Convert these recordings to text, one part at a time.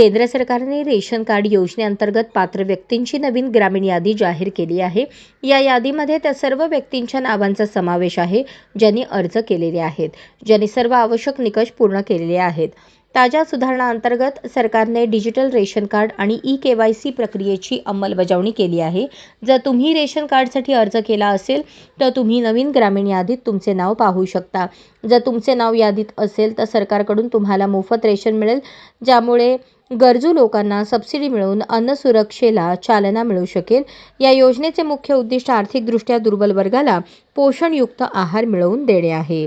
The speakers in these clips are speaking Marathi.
केंद्र सरकारने रेशन कार्ड योजनेअंतर्गत पात्र व्यक्तींची नवीन ग्रामीण यादी जाहीर केली आहे. या यादीमध्ये त्या सर्व व्यक्तींच्या नावांचा समावेश आहे ज्यांनी अर्ज केलेले आहेत ज्यांनी सर्व आवश्यक निकष पूर्ण केलेले आहेत. ताज्या सुधारणाअंतर्गत सरकारने डिजिटल रेशन कार्ड आणि ई के वाय सी प्रक्रियेची अंमलबजावणी केली आहे. जर तुम्ही रेशन कार्डसाठी अर्ज केला असेल तर तुम्ही नवीन ग्रामीण यादीत तुमचे नाव पाहू शकता. जर तुमचे नाव यादीत असेल तर सरकारकडून तुम्हाला मोफत रेशन मिळेल ज्यामुळे गरजू लोकांना सबसिडी मिळून अन्न सुरक्षेला चालना मिळू शकेल. या योजनेचे मुख्य उद्दिष्ट आर्थिकदृष्ट्या दुर्बल वर्गाला पोषणयुक्त आहार मिळवून देणे आहे.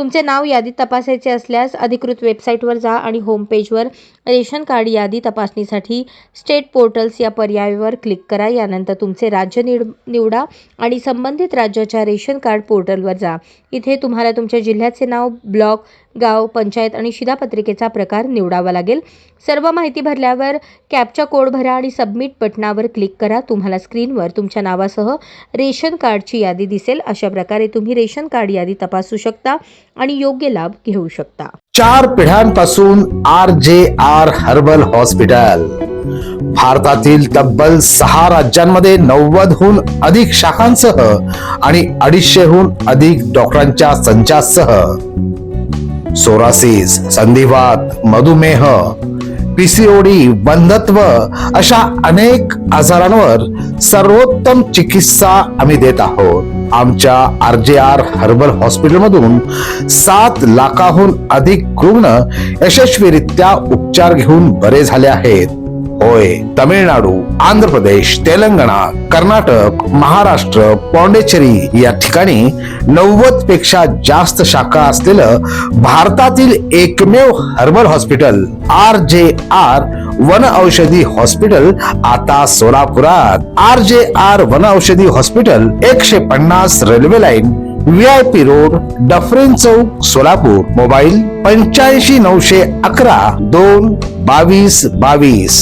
तुमचे नाव यादी तपासायचे असल्यास अधिकृत वेबसाईटवर जा आणि होम पेजवर रेशन कार्ड यादी तपासणीसाठी स्टेट पोर्टल्स या पर्यायावर क्लिक करा. यानंतर तुमचे राज्य निड निवडा आणि संबंधित राज्याच्या रेशन कार्ड पोर्टलवर जा. इथे तुम्हाला तुमच्या जिल्ह्याचे नाव ब्लॉक गाव पंचायत आणि शिधापत्रिकेचा प्रकार निवडावा लागेल. सर्व माहिती भरल्यावर कॅपचा कोड भरा आणि सबमिट बटनावर क्लिक करा. तुम्हाला स्क्रीनवर तुमच्या नावासह रेशन कार्डची यादी दिसेल. अशा प्रकारे तुम्ही रेशन कार्ड यादी तपासू शकता आणि योग्य लाभ घेऊ शकता. चार पिढ्यांपासून R J R herbal hospital. भारतातील तब्बल सहा राज्यांमध्ये नव्वदहून अधिक शाखांसह आणि अडीचशेहून अधिक डॉक्टरांच्या संचासह. सोरासिस संधिवात मधुमेह पीसीओडी बंधत्व अशा अनेक आजारांवर सर्वोत्तम चिकित्सा आम्ही देत आहोत. आमच्या आर जे आर हर्बल हॉस्पिटलमधून सात लाखाहून अधिक रुग्ण यशस्वीरित्या उपचार घेऊन बरे झाले आहेत. होय तमिळनाडू आंध्र प्रदेश तेलंगणा कर्नाटक महाराष्ट्र पॉंडेचेरी या ठिकाणी नव्वदपेक्षा जास्त शाखा असलेलं भारतातील एकमेव herbal hospital R J R one औषधी हॉस्पिटल आता सोलापुरात. आर जे आर वन औषधी हॉस्पिटल एकशे पन्नास railway line V I P road Dufferin Chowk Solapur. Mobile पंच्याऐंशी नऊशे अकरा दोन बावीस बावीस.